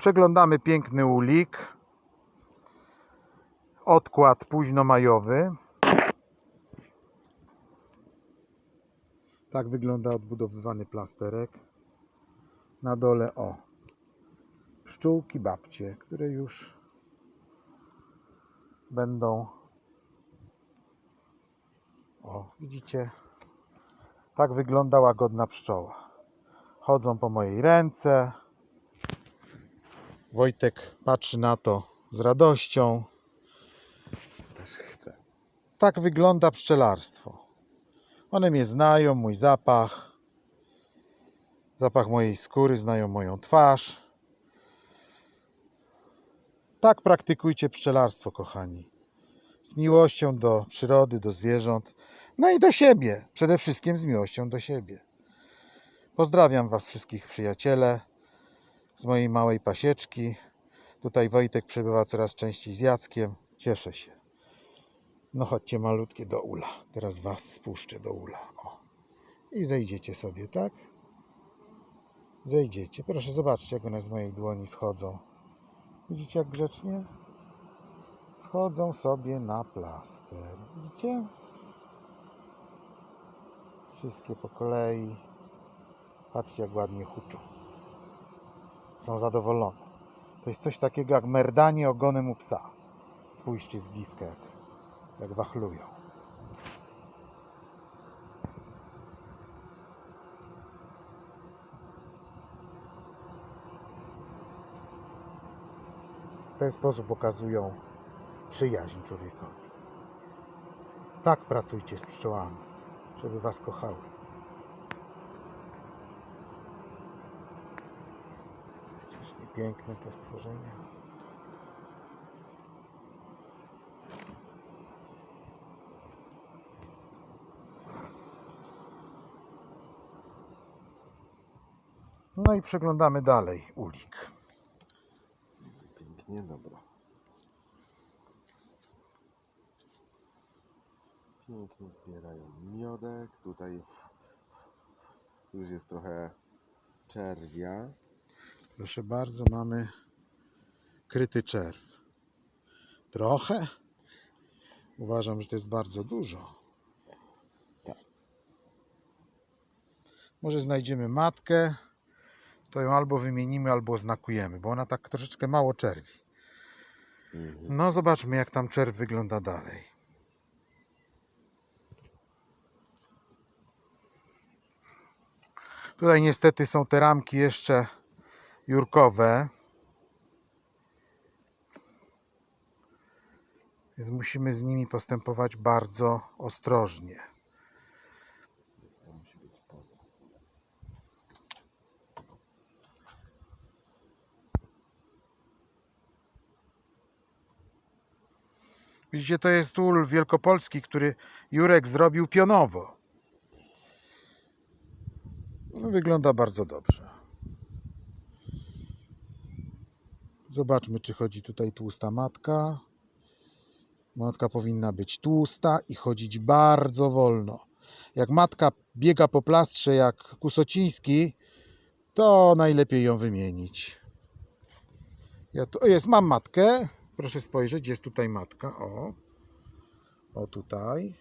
Przeglądamy piękny ulik. Odkład późnomajowy. Tak wygląda odbudowywany plasterek. Na dole o pszczółki babcie, które już będą o, widzicie? Tak wygląda łagodna pszczoła. Chodzą po mojej ręce. Wojtek patrzy na to z radością. Też chcę. Tak wygląda pszczelarstwo. One mnie znają, mój zapach, zapach mojej skóry, znają moją twarz. Tak praktykujcie pszczelarstwo, kochani. Z miłością do przyrody, do zwierząt, no i do siebie. Przede wszystkim z miłością do siebie. Pozdrawiam Was wszystkich, przyjaciele, z mojej małej pasieczki. Tutaj Wojtek przebywa coraz częściej z Jackiem. Cieszę się. No chodźcie malutkie do ula. Teraz was spuszczę do ula. O. I zejdziecie sobie, tak? Zejdziecie. Proszę zobaczcie, jak one z mojej dłoni schodzą. Widzicie, jak grzecznie? Schodzą sobie na plaster. Widzicie? Wszystkie po kolei. Patrzcie, jak ładnie huczą. Są zadowolone. To jest coś takiego jak merdanie ogonem u psa. Spójrzcie z bliska, jak jak wachlują. W ten sposób pokazują przyjaźń człowiekowi. Tak pracujcie z pszczołami, żeby was kochały. Czyż nie piękne te stworzenia? No i przeglądamy dalej ulik. Pięknie, dobra. Pięknie zbierają miodek. Tutaj już jest trochę czerwia. Proszę bardzo, mamy kryty czerw. Trochę? Uważam, że to jest bardzo dużo. Tak. Może znajdziemy matkę, to ją albo wymienimy, albo oznakujemy, bo ona tak troszeczkę mało czerwi. Mhm. No, zobaczmy, jak tam czerw wygląda dalej. Tutaj niestety są te ramki jeszcze jurkowe. Więc musimy z nimi postępować bardzo ostrożnie. Widzicie, to jest ul wielkopolski, który Jurek zrobił pionowo. No, wygląda bardzo dobrze. Zobaczmy, czy chodzi tutaj tłusta matka. Matka powinna być tłusta i chodzić bardzo wolno. Jak matka biega po plastrze jak Kusociński, to najlepiej ją wymienić. Ja tu, jest, mam matkę. Proszę spojrzeć, jest tutaj matka. O, o tutaj.